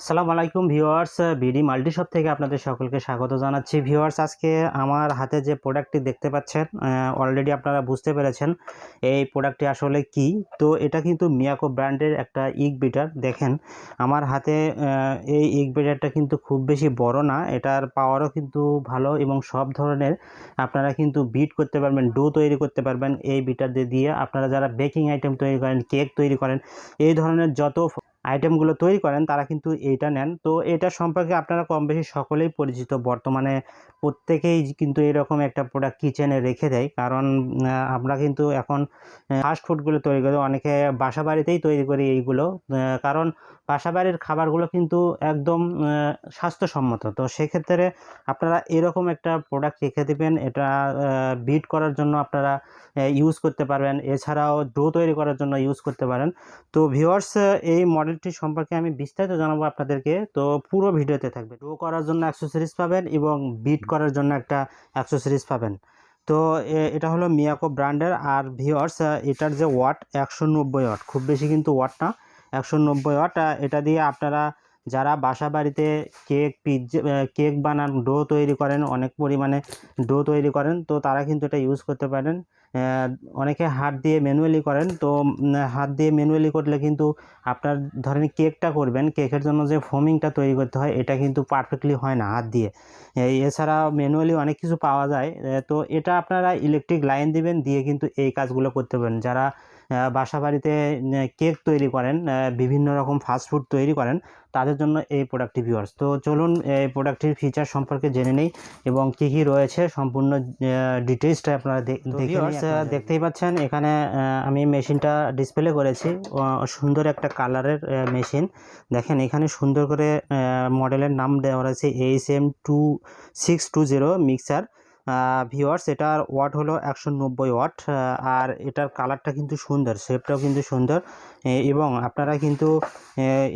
আসসালামু আলাইকুম viewers BD multi shop থেকে আপনাদের সকলকে স্বাগত জানাচ্ছি। ভিউয়ার্স, আজকে আমার হাতে যে প্রোডাক্টটি দেখতে পাচ্ছেন অলরেডি আপনারা বুঝতে পেরেছেন এই প্রোডাক্টটি আসলে কি। তো এটা কিন্তু মিয়াকো ব্র্যান্ডের একটা ইক বিটার। দেখেন, আমার হাতে এই ইক বিটারটা কিন্তু খুব বেশি বড় না। এটার পাওয়ারও কিন্তু ভালো এবং সব ধরনের আপনারা কিন্তু বিট করতে পারবেন ডো তৈরি করতে পারবেন এই বিটার দিয়ে আপনারা যারা বেকিং আইটেম তৈরি করেন কেক তৈরি করেন, এই ধরনের যত আইটেমগুলো তৈরি করেন, তারা কিন্তু এইটা নেন। তো এটা সম্পর্কে আপনারা কম বেশি সকলেই পরিচিত। বর্তমানে প্রত্যেকেই কিন্তু এরকম একটা প্রোডাক্ট কিচেনে রেখে দেয়। কারণ আমরা কিন্তু এখন ফাস্ট ফুডগুলো তৈরি করি। অনেকে বাসা বাড়িতেই তৈরি করি এইগুলো। কারণ বাসা বাড়ির খাবারগুলো কিন্তু একদম স্বাস্থ্যসম্মত। তো সেক্ষেত্রে আপনারা এরকম একটা প্রোডাক্ট রেখে দেবেন। এটা বিট করার জন্য আপনারা ইউজ করতে পারবেন। এছাড়াও ডো তৈরি করার জন্য ইউজ করতে পারেন। তো ভিউয়ার্স এই মডেলটি সম্পর্কে আমি বিস্তারিত জানাব আপনাদেরকে। তো পুরো ভিডিওতে থাকবে। ডো করার জন্য অ্যাক্সেসরিজ পাবেন এবং বিট করার জন্য একটা অ্যাক্সেসরিজ পাবেন। তো এটা হলো মিয়াকো ব্র্যান্ডের আর ভিওয়ার্স এটার যে ওয়াট একশো নব্বই ওয়াট খুব বেশি কিন্তু ওয়াট না। একশো নব্বই ওয়াট এটা দিয়ে আপনারা যারা বাসা বাড়িতে কেক পিৎজা কেক বানান ডো তৈরি করেন, অনেক পরিমাণে ডো তৈরি করেন, তো তারা কিন্তু এটা ইউজ করতে পারেন। অনেকে হাত দিয়ে ম্যানুয়ালি করেন, তো হাত দিয়ে ম্যানুয়ালি করলে কিন্তু আপনার ধরেন কেকটা করবেন, কেকের জন্য যে ফোমিংটা তৈরি করতে হয়, এটা কিন্তু পারফেক্টলি হয় না হাত দিয়ে। এছাড়া ম্যানুয়ালি অনেক কিছু পাওয়া যায় তো এটা আপনারা ইলেকট্রিক লাইন দিবেন, দিয়ে কিন্তু এই কাজগুলো করতে পারেন। যারা বাসা বাড়িতে কেক তৈরি করেন বিভিন্ন রকম ফাস্টফুড তৈরি করেন তাদের জন্য এই প্রোডাক্টটি ভিউয়ার্স তো চলুন এই প্রোডাক্টটির ফিচার সম্পর্কে জেনে নেই এবং কী কী রয়েছে সম্পূর্ণ ডিটেলসটা আপনারা দেখে দেখতেই পাচ্ছেন এখানে আমি মেশিনটা ডিসপ্লে করেছি। সুন্দর একটা কালারের মেশিন দেখেন এখানে সুন্দর করে মডেলের নাম দেওয়া রয়েছে H M two six two zero mixer viewers এটার ওয়াট হলো একশো নব্বই ওয়াট আর এটার কালারটা কিন্তু সুন্দর শেপটাও কিন্তু সুন্দর এবং আপনারা কিন্তু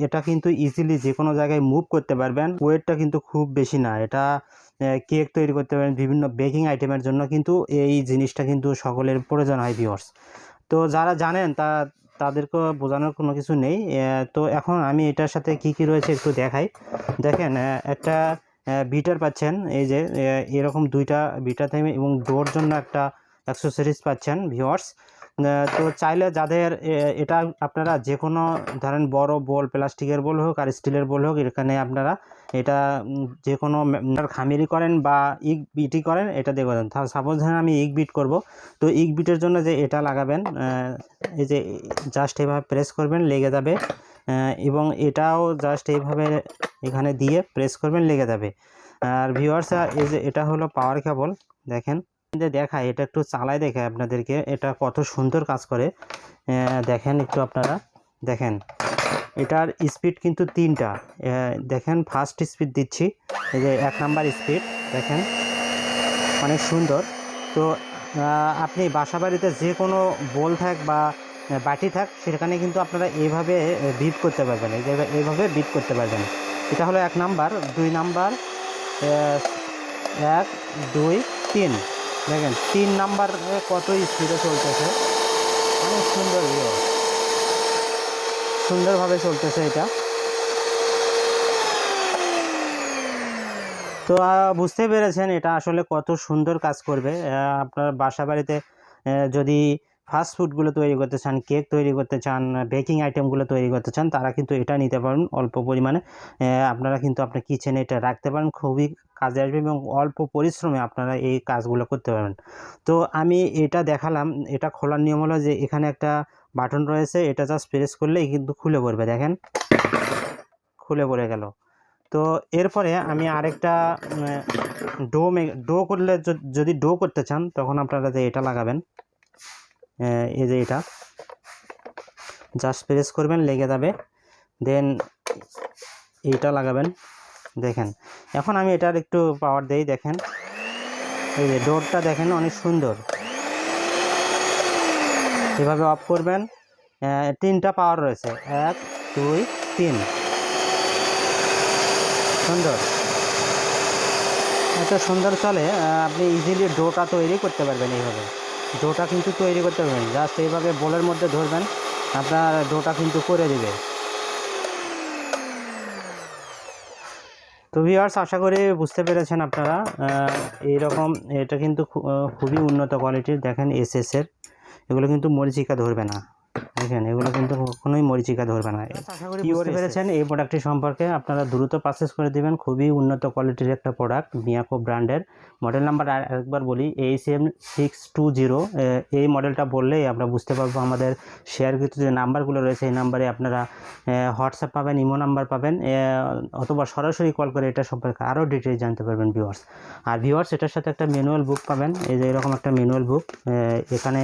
এটা কিন্তু ইজিলি যে কোনো জায়গায় মুভ করতে পারবেন ওয়েটটা কিন্তু খুব বেশি না, এটা কেক তৈরি করতে পারেন, বিভিন্ন বেকিং আইটেমের জন্য কিন্তু এই জিনিসটা কিন্তু সকলের প্রয়োজন হয় ভিওয়ার্স তো যারা জানেন, তা, তাদেরকে বোঝানোর কোনো কিছু নেই তো এখন আমি এটার সাথে কি কি রয়েছে একটু দেখাই। দেখেন একটা বিটার পাচ্ছেন। এই যে এরকম দুইটা বিটার থেকে এবং ডোর জন্য একটা অ্যাক্সেসরিজ পাচ্ছেন ভিওয়ার্স তো চাইলে যাদের এটা আপনারা যে কোনো ধরেন বড় বল, প্লাস্টিকের বল হোক আর স্টিলের বল হোক, এখানে আপনারা এটা যে কোনো খামিরি করেন বা ইক বিটি করেন, এটা দিয়ে করেন। সাপোজ ধরেন আমি ইক বিট করব। তো ইক বিটের জন্য যে এটা লাগাবেন এই যে জাস্ট এভাবে প্রেস করবেন, লেগে যাবে। এবং এটাও জাস্ট এইভাবে এখানে দিয়ে প্রেস করবেন, লেগে যাবে। আর ভিউয়ার্স এটা হলো পাওয়ার কেবল দেখেন। দেখায়, এটা একটু চালাই দেখায় আপনাদেরকে, এটা কত সুন্দর কাজ করে। দেখেন একটু আপনারা, দেখেন। এটার স্পিড কিন্তু তিনটা। দেখেন ফার্স্ট স্পিড দিচ্ছি, এই যে এক নাম্বার স্পিড দেখেন। অনেক সুন্দর। তো আপনি বাসা বাড়িতে যে কোনো বোল থাক বা বাটি থাক, সেখানে কিন্তু আপনারা এইভাবে বিট করতে পারবেন এইভাবে বিট করতে পারবেন এটা হলো এক নাম্বার, দুই নাম্বার এক, দুই, তিন। দেখেন, তিন নাম্বার কত স্পিডে চলতেছে। অনেক সুন্দর সুন্দরভাবে চলতেছে এটা। তো বুঝতে পেরেছেন এটা আসলে কত সুন্দর কাজ করবে। আপনার বাসা বাড়িতে যদি ফাস্ট ফুডগুলো তৈরি করতে চান, কেক তৈরি করতে চান, বেকিং আইটেমগুলো তৈরি করতে চান, তারা কিন্তু এটা নিতে পারেন অল্প পরিমাণে। আপনারা কিন্তু আপনার কিচেনে এটা রাখতে পারেন, খুবই কাজে আসবে এবং অল্প পরিশ্রমে আপনারা এই কাজগুলো করতে পারবেন। তো আমি এটা দেখালাম, এটা খোলার নিয়ম হলো যে এখানে একটা বাটন রয়েছে, এটা জাস্ট প্রেস করলেই কিন্তু খুলে পড়বে, দেখেন। খুলে পড়ে গেল। তো এরপরে আমি আরেকটা ডো মে- ডো করলে যদি ডো করতে চান, তখন আপনারা যে এটা লাগাবেন। এই যে এটা। জাস্ট প্রেস করবেন, লেগে যাবে। দেন এইটা লাগাবেন। দেখেন, এখন আমি এটার একটু পাওয়ার দেই, দেখেন। এই যে ডোরটা দেখেন, অনেক সুন্দর। এভাবে অফ করবেন। তিনটা পাওয়ার রয়েছে। এক, দুই, তিন। সুন্দর। এত সুন্দর চলে আপনি ইজিলি ডোটা তৈরি করতে পারবেন এইভাবে। ডোটা কিন্তু তৈরি করতে পারবেন জাস্ট এইভাবে বলের মধ্যে ধরবেন, আপনার ডোটা কিন্তু করে দেবে তো ভিওয়ার্স আশা করি বুঝতে পেরেছেন আপনারা। এইরকম, এটা কিন্তু খুবই উন্নত কোয়ালিটির দেখেন এসএসের এগুলো কিন্তু মরিচিকা ধরবে না। দেখেন এগুলো কিন্তু কখনোই মরিচিকা ধরবে না। কি বুঝতে পেরেছেন এই প্রোডাক্টটি সম্পর্কে আপনারা দ্রুত পারচেস করে দিবেন। খুবই উন্নত কোয়ালিটির একটা প্রোডাক্ট মিয়াকো ব্র্যান্ডের মডেল নাম্বার একবার বলি H M six two zero এই মডেলটা বললেই আমরা বুঝতে পারব আমাদের শেয়ারকৃত যে নাম্বারগুলো রয়েছে এই নাম্বারে আপনারা হোয়াটসঅ্যাপ পাবেন ইমো নাম্বার পাবেন অথবা সরাসরি কল করে এটা সম্পর্কে আরও ডিটেলস জানতে পারবেন ভিউয়ার্স আর ভিউয়ার্স এটার সাথে একটা ম্যানুয়াল বুক পাবেন এই যে এরকম একটা ম্যানুয়াল বুক এখানে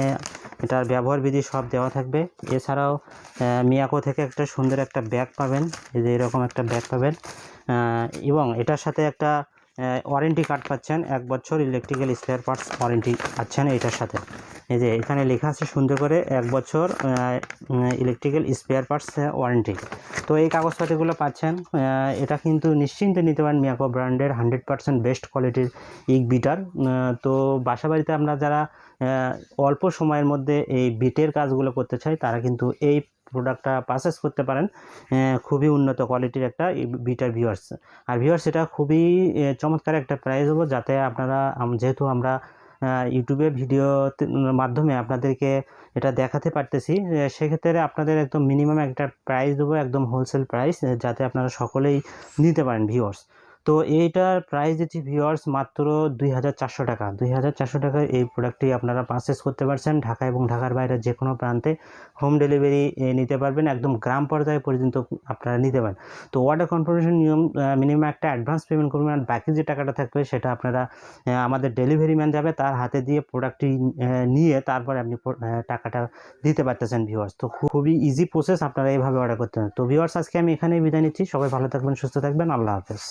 এটার ব্যবহার বিধি সব দেওয়া থাকবে। এছাড়াও আহ, মিয়াকো থেকে একটা সুন্দর একটা ব্যাগ পাবেন। এই যে এরকম একটা ব্যাগ পাবেন। এবং এটার সাথে একটা ওয়ারেন্টি কার্ড পাচ্ছেন। এক বছর ইলেকট্রিক্যাল স্পেয়ার পার্টস ওয়ারেন্টি পাচ্ছেন এটার সাথে। এই যে এখানে লেখা আছে সুন্দর করে এক বছর ইলেকট্রিক্যাল স্পেয়ার পার্টস ওয়ারেন্টি তো এই কাগজপাতিগুলো পাচ্ছেন এটা কিন্তু নিশ্চিন্তে নিতে পারেন মিয়াকো ব্র্যান্ডের হান্ড্রেড পার্সেন্ট বেস্ট কোয়ালিটির ইক বিটার। তো বাসাবাড়িতে আমরা যারা অল্প সময়ের মধ্যে এই বিটের কাজগুলো করতে চাই, তারা কিন্তু এই প্রোডাক্টটা পারচেস করতে পারেন খুবই উন্নত কোয়ালিটির একটা বিটার ভিউয়ার্স। আর ভিউয়ার্স, এটা খুবই চমৎকার একটা প্রাইস হব যাতে আপনারা যেহেতু আমরা ইউটিউবে ভিডিও মাধ্যমে আপনাদেরকে এটা দেখাতে পারতেছি। সেক্ষেত্রে আপনাদের একদম মিনিমাম একটা প্রাইস দেবো, একদম হোলসেল প্রাইস যাতে আপনারা সকলেই নিতে পারেন ভিউয়ার্স তো এইটার প্রাইস দিচ্ছি ভিউয়ার্স মাত্র দুই হাজার চারশো টাকা। দুই হাজার চারশো টাকায় এই প্রোডাক্টটি আপনারা পারচেস করতে পারছেন ঢাকা এবং ঢাকার বাইরে যে কোনো প্রান্তে হোম ডেলিভারি নিতে পারবেন, একদম গ্রাম পর্যায়ে পর্যন্ত আপনারা নিতে পারেন। তো অর্ডার কনফার্মেশন নিয়ম মিনিমাম একটা অ্যাডভান্স পেমেন্ট করবেন আর বাকি যে টাকাটা থাকবে সেটা আপনারা আমাদের ডেলিভারি ম্যান যাবে, তার হাতে দিয়ে প্রোডাক্টটি নিয়ে তারপরে আপনি টাকাটা দিতে পারতেছেন ভিউয়ার্স তো খুবই ইজি প্রসেস আপনারা এইভাবে অর্ডার করতে পারেন। তো ভিউয়ার্স আজকে আমি এখানেই বিদায় নিচ্ছি। সবাই ভালো থাকবেন, সুস্থ থাকবেন। আল্লাহ হাফেজ।